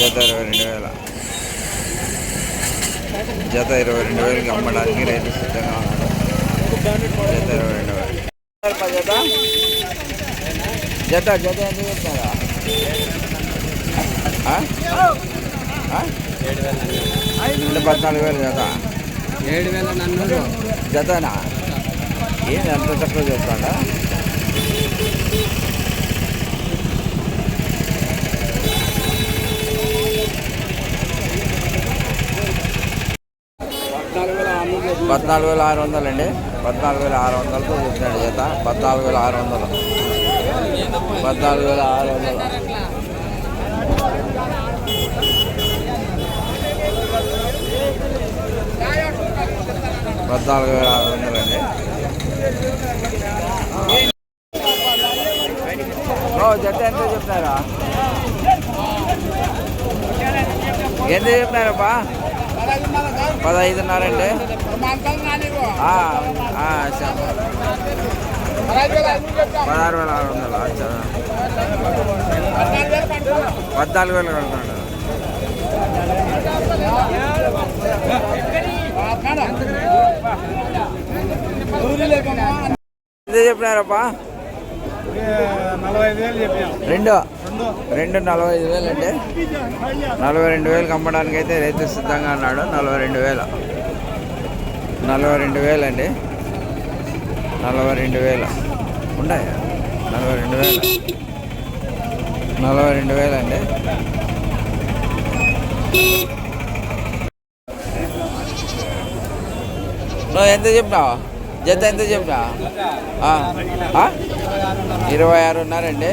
జత ఇరవై రెండు వేల. జత ఇరవై రెండు వేలకి అమ్మడానికి రైతు సిద్ధంగా ఉన్నాడు జత ఇరవై రెండు వేలు. జత జత జత ఎంత చెప్తారా పద్నాలుగు వేలు జత. ఏడు వేల నన్ను. జతనా? ఏంది అంత తక్కువ చెప్తాడా పద్నాలుగు వేల ఆరు వందలు అండి పద్నాలుగు వేల ఆరు వందలతో చెప్తున్నాడు జత. పద్నాలుగు వేల ఆరు వందలు. పద్నాలుగు వేల ఆరు వందలు పద్నాలుగు వేల ఆరు వందలు అండి ఓ జత ఎంత చెప్తున్నారా ఎంత చెప్తున్నారప్పా పదహైదున్నర అండి. ఆ, ఆ, సరే. పదహారు వేల ఆరు వందలు? అచ్చా. పద్నాలుగు వేలు కడుతున్నాడు. ఎంత చెప్పినారప్పా? నలభై ఐదు వేలు చెప్పాం రెండు. రెండు నలభై ఐదు వేలు అంటే నలభై రెండు వేలు అమ్మడానికి అయితే రైతు సిద్ధంగా ఉన్నాడు. నలభై రెండు వేల. నలభై రెండు వేలు అండి. నలభై రెండు వేల. ఉన్నాయా? నలభై రెండు వేలు. నలభై రెండు వేలు అండి. నువ్వు ఎంత చెప్పినావు? జత ఎంత చెప్పినావు? ఇరవై ఆరు ఇరవై ఆరున్నరండి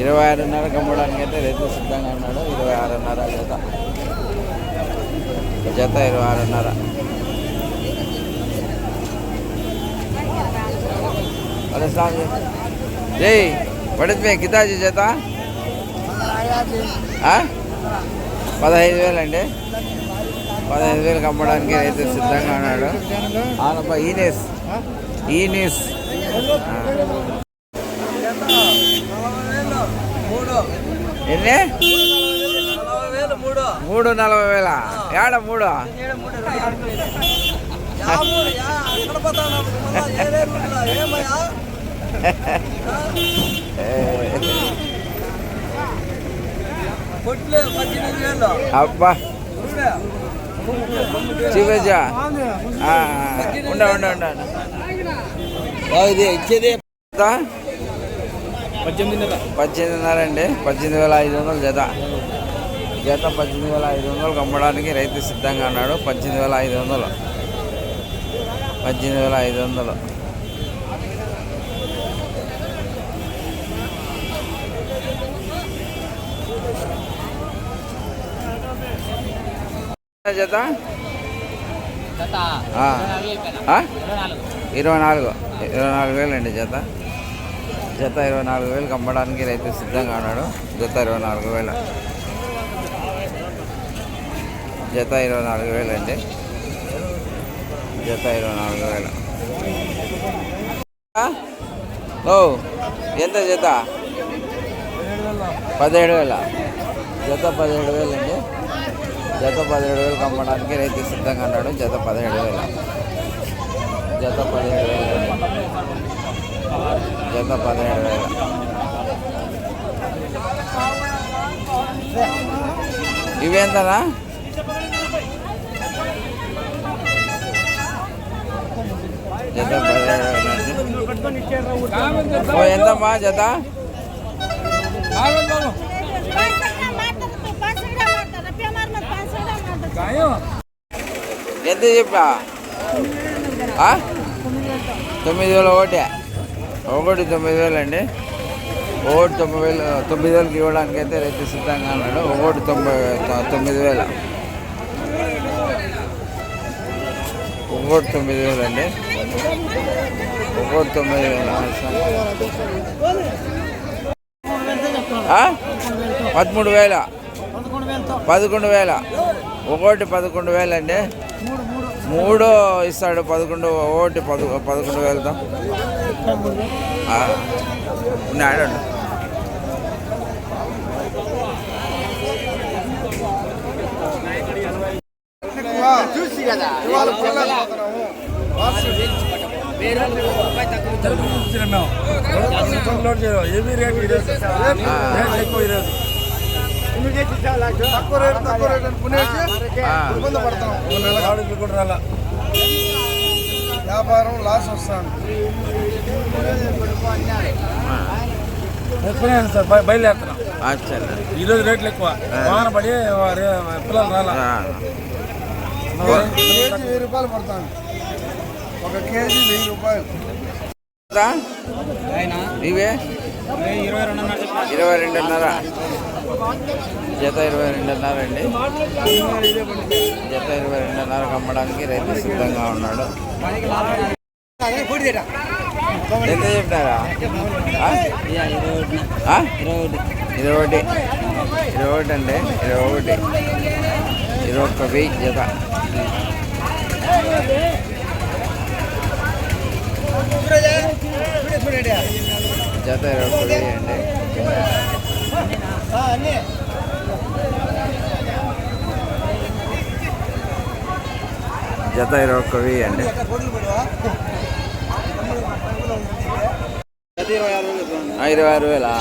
ఇరవై ఆరున్నరకు అమ్మడానికి అయితే రైతు సిద్ధంగా ఉన్నాడు. ఇరవై ఆరున్నర జత. జత ఇరవై ఆరున్నర అరే స్వామి జై పడితే మే జత? ఆ? పదహైదు వేలండి పదహైదు వేలకు అమ్మడానికి రైతు సిద్ధంగా ఉన్నాడు. అవునప్పా ఈ న్యూస్ ఈ ఎన్ని మూడు నలభై వేల ఏడ మూడు అబ్బా చూపించా ఉండ ఉండ ఉండ ఇది ఇచ్చేది ఎంత? పద్దెనిమిదిన్నర. అండి. పద్దెనిమిది వేల ఐదు వందలు జత. జత పద్దెనిమిది వేల ఐదు వందలకు అమ్మడానికి రైతు సిద్ధంగా ఉన్నాడు. పద్దెనిమిది వేల ఐదు వందలు. పద్దెనిమిది వేల ఐదు వందలు. జత? ఇరవై నాలుగు ఇరవై నాలుగు. వేలు అండి జత. జత ఇరవై నాలుగు వేలకు అమ్మడానికి రైతు సిద్ధంగా ఉన్నాడు. జత ఇరవై నాలుగు వేల. జత ఇరవై నాలుగు వేలు అండి జత ఇరవై నాలుగు వేల. ఓ ఎంత జత? పదిహేడు వేల. జత పదిహేడు వేలు అండి జత పదిహేడు వేలకు అమ్మడానికి రైతు సిద్ధంగా ఉన్నాడు. జత పదిహేడు వేల. జత పదిహేడు వేలు అండి పదిహేడు వేల ఇవి జత పదిహేడు వేలు ఎంతమ్మా జత? ఎంత చెప్పా? తొమ్మిది వేల ఒకటి. ఒకటి తొమ్మిది వేలు అండి. ఒకటి తొమ్మిది వేలు తొమ్మిది వేలకి ఇవ్వడానికి అయితే రైతు సిద్ధంగా ఉన్నాడు. ఒకటి తొంభై తొమ్మిది వేల. ఒకటి తొమ్మిది వేలు అండి. ఒకటి తొమ్మిది వేల పదమూడు వేల. పదకొండు వేల. ఒకటి పదకొండు వేలు అండి. మూడు ఇస్తాడు పదకొండు ఒకటి పద పదకొండు వేలతో. ఆ. ఉన్నాడు ఏమీ రేట్ ఈరోజు రేట్ ఎక్కువ ఈరోజు తక్కువ రేటు తక్కువ రేటు అనుకునేసి ఆ. ఇబ్బంది పడుతున్నాం కూడా రాలా వ్యాపారం లాస్ వస్తాను ఎత్తుకున్నాను సార్ బయ- బయలుదేరుతున్నాం. ఈరోజు రేట్లు ఎక్కువ. వాన పడి పిల్లలు రాలా. కేజీ వెయ్యి రూపాయలు పడుతుంది. ఒక కేజీ వెయ్యి రూపాయలు. ఇవే ఇరవై రెండు ఇరవై రెండున్నర. జత ఇరవై రెండున్నర అండి. జత ఇరవై రెండున్నర అమ్మడానికి రైతు సిద్ధంగా ఉన్నాడు. ఎంత చెప్పినారా ఇరవై ఒకటి. ఇరవై ఒకటి అండి ఇరవై ఒకటి. ఇరవై ఒక్క వెయ్యి జత. జత ఇరవై ఒక్క వెయ్యి అండి. జత ఇరవై ఒక్క వెయ్యి అండి. ఇరవై ఆరు వేలా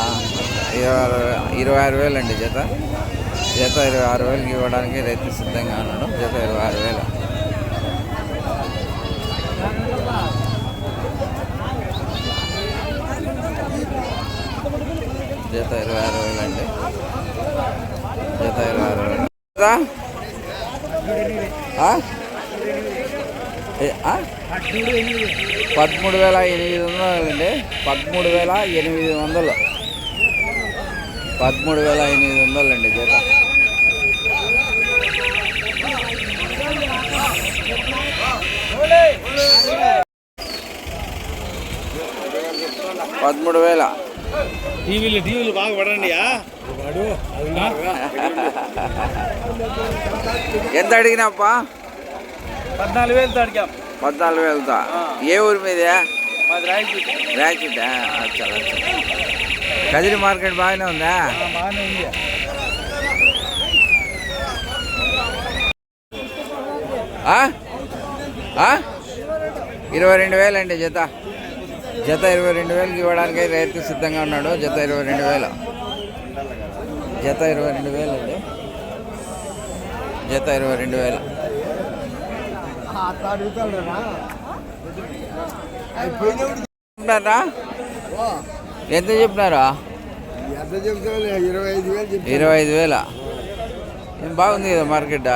ఇరవై ఆరు ఇరవై ఆరు వేలు అండి జత. జత ఇరవై ఆరు వేలకి ఇవ్వడానికి రైతు సిద్ధంగా ఉన్నాడు. జత ఇరవై ఆరు వేలు. జత ఇరవై ఆరు వేలు అండి జత ఇరవై ఆరు వేలు పదమూడు వేల ఎనిమిది వందలు అండి పదమూడు వేల ఎనిమిది వందలు. పదమూడు వేల ఎనిమిది వందలు అండి జత. పదమూడు వేల. టీవీలు టీవీలు బాగా పడండి ఎంత అడిగినాప్పా పద్నాలుగు వేలు అడిగాం పద్నాలుగు వేలతో ఏ ఊరి మీదే మాది రాయచూరు రాకిటా అచ్చా అచ్చా కదిరి మార్కెట్ బాగానే ఉందా బాగానే ఉంది ఆ? ఆ? ఇరవై రెండు వేలు అండి జత జత ఇరవై రెండు వేలకి ఇవ్వడానికి రైతు సిద్ధంగా ఉన్నాడు. జత ఇరవై రెండు వేలు. జత ఇరవై రెండు వేలు అండి. జత ఇరవై రెండు వేలు. చెప్పినారా ఎంత చెప్పినారా? ఇరవై ఐదు వేలు. బాగుంది కదా మార్కెట్.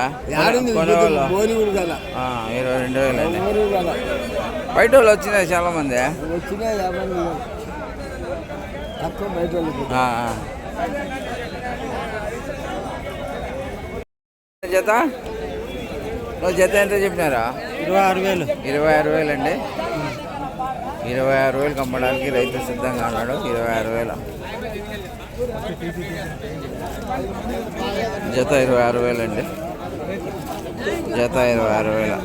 ఇరవై రెండు వేలు అండి. బయట వాళ్ళు వచ్చినాయి చాలా మంది వచ్చిన యాభై వేలు. తక్కువ బయట వాళ్ళకి. ఆ, ఆ. జత? జత ఎంత చెప్పినారా? ఇరవై ఆరు వేలు. ఇరవై ఆరు వేలు అండి ఇరవై ఆరు వేలకు అమ్మడానికి రైతు సిద్ధంగా ఉన్నాడు. ఇరవై ఆరు వేలు. జత ఇరవై ఆరు వేలు అండి జత ఇరవై ఆరు వేల.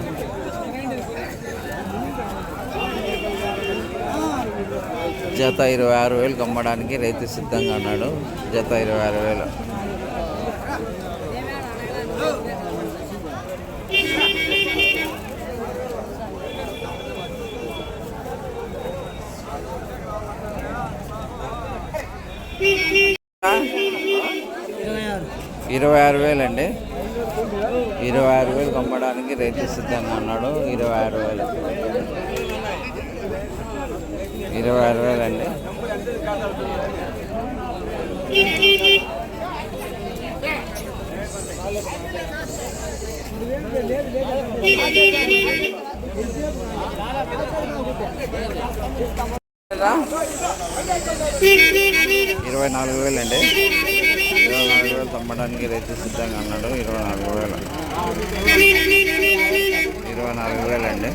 జత ఇరవై ఆరు వేలు కమ్మడానికి రైతు సిద్ధంగా ఉన్నాడు. జత ఇరవై ఆరు వేలు. ఇరవై ఆరు వేలు అండి ఇరవై ఆరు వేలు కొమ్మడానికి రైతు సిద్ధంగా ఉన్నాడు. ఇరవై ఆరు వేలు. ఇరవై ఆరు వేలు అండి. ఇరవై నాలుగు వేలు అండి. ఇరవై నాలుగు వేలు తమ్మడానికి రైతు సిద్ధంగా అన్నాడు ఇరవై నాలుగు వేలు. ఇరవై నాలుగు వేలు అండి.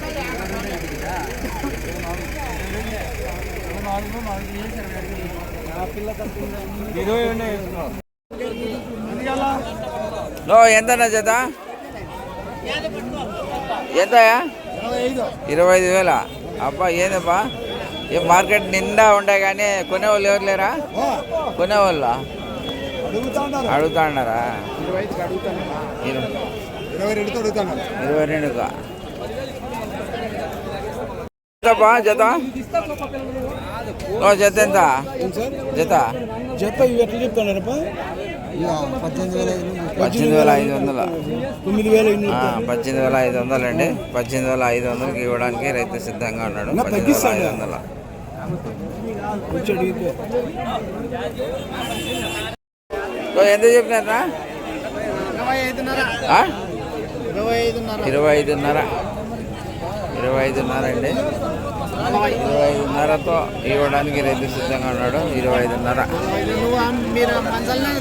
ఎంతనా చేత ఎంతయా? ఇరవై ఐదు వేల? అబ్బా ఏందబ్బా? ఈ మార్కెట్ నిండా ఉండే కానీ కొనేవాళ్ళు ఎవరు లేరా? కొనేవాళ్ళు? అడుగుతా ఉన్నారా ఇరవై ఇరవై రెండుగా ఎంతబ్బా జత? ఓ జత ఎంత? జత? జత ఇవి ఎట్లా చెప్తున్నారప్ప పద్దెనిమిది వేల ఐదు వందలు. తొమ్మిది వేల పద్దెనిమిది వేల ఐదు వందలు అండి పద్దెనిమిది వేల ఐదు వందలకి ఇవ్వడానికి రైతు సిద్ధంగా ఉన్నాడు. పద్దెనిమిది వేల? ఐదు వందలు? ఎంత చెప్పినారా ఇరవై ఐదున్నర. ఆ? ఇరవై ఐదున్నర. ఇరవై ఐదున్నర. ఇరవై ఐదున్నర అండి. ఇరవై ఐదున్నరతో ఇవ్వడానికి రైతు సిద్ధంగా ఉన్నాడు ఇరవై ఐదున్నర నువ్వు మీరు మందల్ని